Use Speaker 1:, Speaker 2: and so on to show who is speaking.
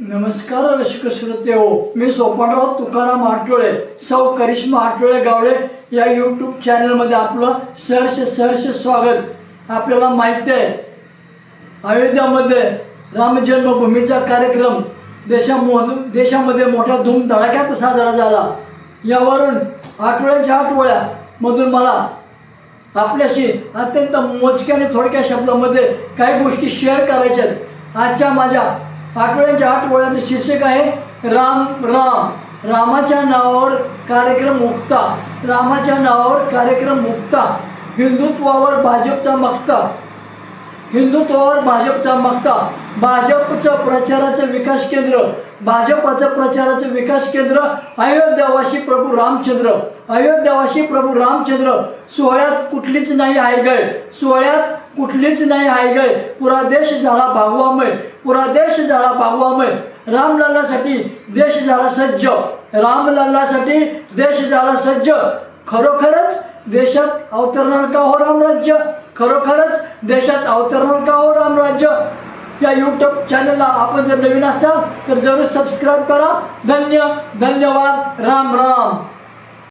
Speaker 1: नमस्कार रसिक श्रोते हो. मी सोपानराव तुकाराम आठवळे सौ करिश्मा आठवळे गावडे या यूट्यूब चॅनलमध्ये आपलं सहर्ष सहर्ष स्वागत. आपल्याला माहिती आहे अयोध्यामध्ये राम जन्मभूमीचा कार्यक्रम देशामो देशामध्ये मोठ्या धूमधडाक्यात साजरा झाला. यावरून आठवड्याच्या आठवड्या मधून मला आपल्याशी अत्यंत मोजक्या आणि थोडक्या शब्दामध्ये काही गोष्टी शेअर करायच्या आहेत. आजच्या माझ्या आठवड्याच्या आठवड्याचं शीर्षक आहे राम राम. रामाच्या नावावर कार्यक्रम मुक्ता रामाच्या नावावर कार्यक्रम मुक्ता हिंदुत्वावर भाजपचा मक्ता. हिंदुत्वावर भाजपचा मक्ता. भाजपचं प्रचाराचं विकास केंद्र. भाजपचं प्रचाराचं विकास केंद्र अयोध्यावाशी प्रभू रामचंद्र. अयोध्यावाशी प्रभू रामचंद्र. सोहळ्यात कुठलीच नाही आहे गय सोहळ्यात कुठलीच नाही आहे गय पुरा देश झाला भागवामय पुरा देश झाला भागवामय रामलल्लासाठी देश झाला सज्ज. रामलल्लासाठी देश झाला सज्ज. खरोखरच देशात अवतरणार का हो रामराज्य? खरोखरच देशात अवतरण का हो रामराज्य या यूट्यूब चॅनलला आपण जर नवीन असाल तर जरूर सबस्क्राईब करा. धन्य धन्यवाद. राम राम.